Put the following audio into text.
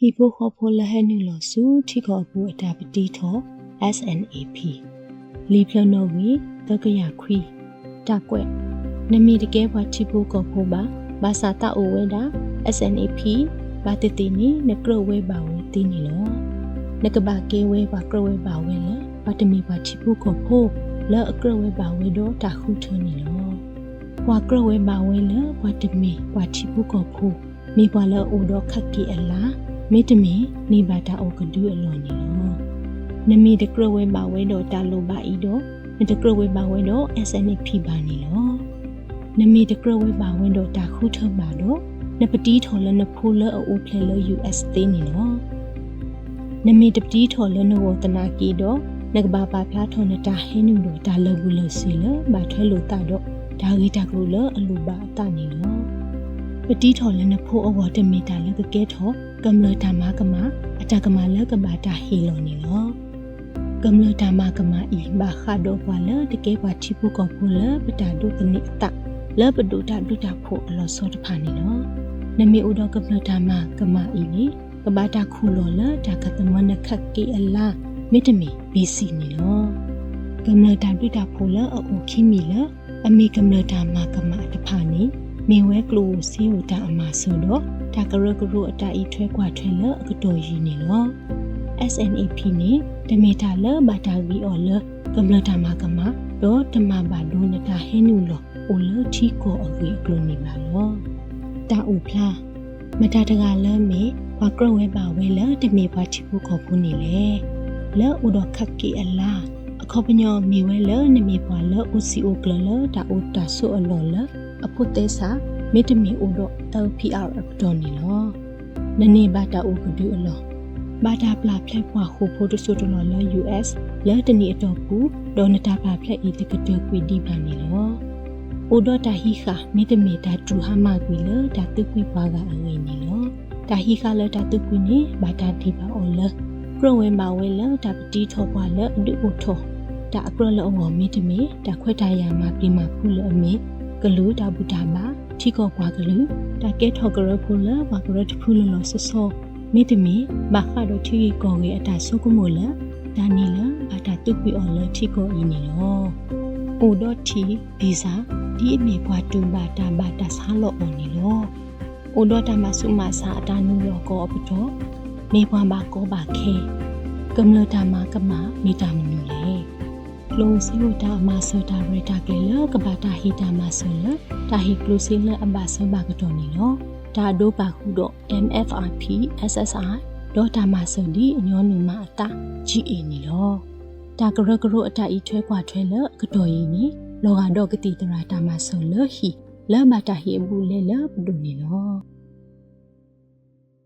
ဟီပိုခေါ်ဖိုလဟဲနူလဆူထိခေါ်ဘူးအတာပတိထော SNAP လီဖလနိုဝီတကရခွီတက်ကွက်နမီတကဲဘွားချိဖို့ကောဖိုပါဘာသာတာအိုဝဲတာ SNAP ဘာတတိနီနကရဝဲပါဝဲတီနီလောနကဘာကေဝဲပါကရဝဲပါဝဲလဘာတမီပါချိဖို့ကောဖိုလောအကရဝဲပါဝဲတော့တာခုထနီလောဘွာကရဝဲပါဝဲလဘာတမီဘွာချိဖို့ကောဖိုမိဘွာလောအိုတော့ခက်ကီအလား မေတ္တမီနေပါတာအိုကဒူအလောနီလောနမီတကရဝဲပါဝဲတော့တာလိုပါဤတော့နတကရဝဲပါဝဲတော့ SNP ပါနီလောနမီတကရဝဲပါဝဲတော့တာခုထပါတော့နပတီးထော်လနဖိုးလအိုဖလေလ US သေးနီလောနမီတပတီးထော်လနဝတနာကီတော့နကဘာပါဖျားထော်နတာဟင်းနူတော့တာလဘူးလစီလဘာထွဲလို့တာတော့ဒါဂီတာကလို့လအလူပါအတနီလော ပတီးထော်လနဖိုးအဝတမီတာလကကဲထော်ကမ္လတာမကမအတကမလကဘာတာဟီလောနီလောကမ္လတာမကမအီဘာခါဒိုပွာလတကဲပွာချိပုကောဖူလပတာဒုကနိအတလပဒုတာဒုတာဖို့အလောစောတဖာနီလောနမေဥဒကမ္လတာမကမအီနီကဘာတာခုလောလဒါကတမနခက်ကေအလာမေတ္တမီဘီစီနီလောကမ္လတာဒုတာဖို့လအိုခိမီလအမေကမ္လတာမကမတဖာနီ မေဝဲကလိုစီဝတာအမဆိုတော့ဒါကရကရအတာဤထွဲကွာထွဲလအကတော်ရည်နေလော SNAP နေတမီတာလဘာတာဂီအော်လကမ္လတာမကမတော့တမဘာဒုနတာဟဲနူလောအိုလထီကိုအဂီကလိုနေပါလောတာဥဖလားမတာတကလမ်းမေဘာကရဝဲပါဝဲလတမီဘာချီဖို့ခေါ်ဖို့နေလေလောဥဒခက်ကီအလား အခေါပညောမီဝဲလနမီပွာလ OCO ကလလတာဥတာဆိုအလောလအဖို့တဲစာမေတ္တမီဥဒ LPR အပတော်နေလောနနေဘာတာဥကဒူအလောဘာတာပလာဖလက်ပွားဟိုဖိုတဆိုတလောလ US လဲတနီအတော်ပူဒေါ်နတာပလာဖလက်ဤတကတကွီဒီပါနေလောဥဒတာဟီခာမေတ္တမီတာဒူဟာမကွီလဒါတုကွီပွားကအငွေနေလောတာဟီခါလဒါတုကွီနေဘာတာဒီပါအော်လ ပရဝဲမာဝဲလဒါပတိထောပွားလအဒုဥထောဒါအကရလောငောမေတ္တမီဒါခွက်တာယာမပြမဖူလအမေကလူဒါဘူတာမာထီကောပွားကလူတာကဲထောကရဖူလဘာကရတဖူလလောဆဆောမိတမီဘာခါဒိုထီကောငေအတာဆုကမိုလဒါနီလဘာတာတုကွီအော်လထီကောအီနီလောအိုဒတ်တီဗီဇာဒီအမေဘွားတူဘာတာဘာတာဆာလောအော်နီလောအိုဒတ်တာမဆုမဆာအတာနူလောကောအပတော် မေဘွားမှာကောပါခဲကမလတာမကမမေတာမနူလေလုံစီဝတာမဆတာရတာကေလကဘာတာဟီတာမဆလတာဟီကလုစင်းလအဘာဆဘာကတော်နီလောဒါဒိုပါခုတော့ MFRP SSR ဒေါ်တာမဆန်ဒီအညောနူမအတာ GA နီလောဒါဂရဂရုအတာဤထွဲခွာထွဲလကတော်ရင်နီလောကတော့ဂတိတရာတာမဆလဟီလမတာဟီဘူးလေလဘူးနီလော